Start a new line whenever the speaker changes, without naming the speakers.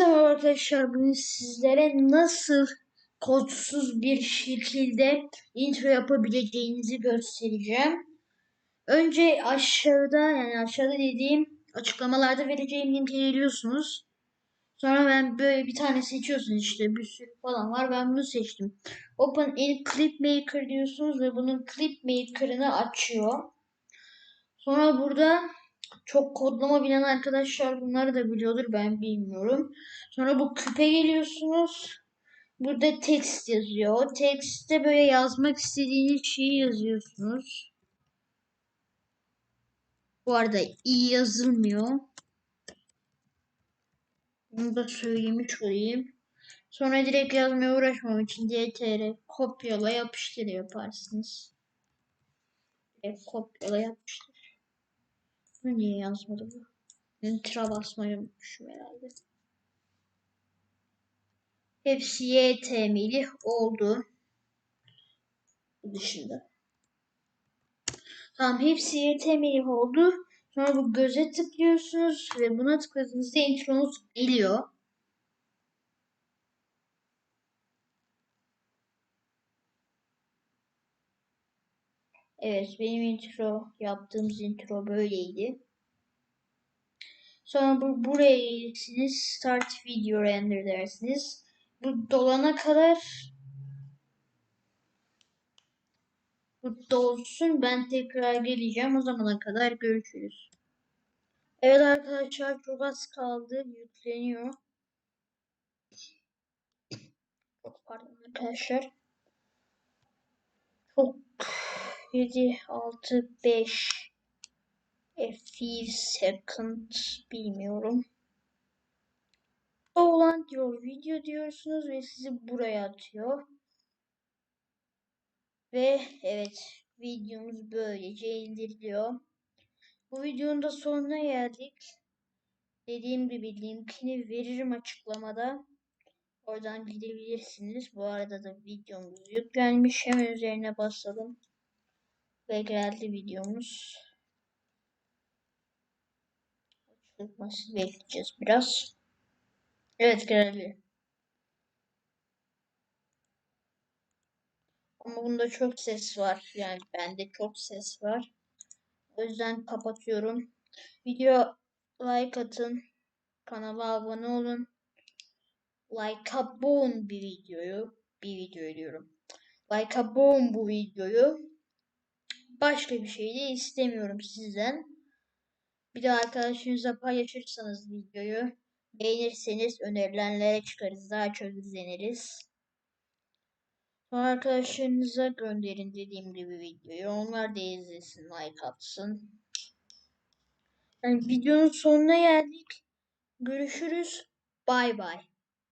Merhaba arkadaşlar. Bugün sizlere nasıl kodsuz bir şekilde intro yapabileceğinizi göstereceğim. Önce aşağıda yani aşağıda dediğim açıklamalarda vereceğim linke geliyorsunuz. Sonra ben böyle bir tane seçiyorsunuz işte bir sürü falan var. Ben bunu seçtim. Open in Clip Maker diyorsunuz ve bunun Clip Maker'ını açıyor. Sonra burada çok kodlama bilen arkadaşlar bunları da biliyordur ben bilmiyorum. Sonra bu küpe geliyorsunuz. Burada text yazıyor. O textte böyle yazmak istediğiniz şeyi yazıyorsunuz. Bu arada iyi yazılmıyor. Bunu da söylemiş olayım. Sonra direkt yazmaya uğraşmam için DTR kopyala yapıştır yaparsınız. Direkt kopyala yapıştır. Bu niye yazmadı bu? Enter'a basmayı unutmuşum herhalde. Hepsi YTM'li oldu. Bu dışında. Tamam hepsi YTM'li oldu. Sonra bu göze tıklıyorsunuz ve buna tıkladığınızda intronuz geliyor. Evet benim intro yaptığımız intro böyleydi. Sonra bu, buraya gelirsiniz. Start video render dersiniz. Bu dolana kadar bu dolsun. Ben tekrar geleceğim. O zamana kadar görüşürüz. Evet arkadaşlar çok az kaldı. Yükleniyor. Pardon arkadaşlar. Çok 7, 6, 5 a few second bilmiyorum. Olan diyor video diyorsunuz ve sizi buraya atıyor. Ve evet videomuz böylece indiriliyor. Bu videonun da sonuna geldik. Dediğim gibi linkini veririm açıklamada. Oradan gidebilirsiniz. Bu arada da videomuz yüklenmiş. Hemen üzerine basalım. Ve geldi videomuz. Çıkması bekleyeceğiz biraz. Evet geldi. Ama bunda çok ses var. Yani bende çok ses var. O yüzden kapatıyorum. Video like atın. Kanala abone olun. Like abone bir videoyu. Bir video diyorum. Like abone bu videoyu. Başka bir şey de istemiyorum sizden. Bir de arkadaşlarınızla paylaşırsanız videoyu beğenirseniz önerilenlere çıkarız. Daha çok izleniriz. Arkadaşlarınıza gönderin dediğim gibi videoyu. Onlar da izlesin, like atsın. Yani videonun sonuna geldik. Görüşürüz. Bay bay.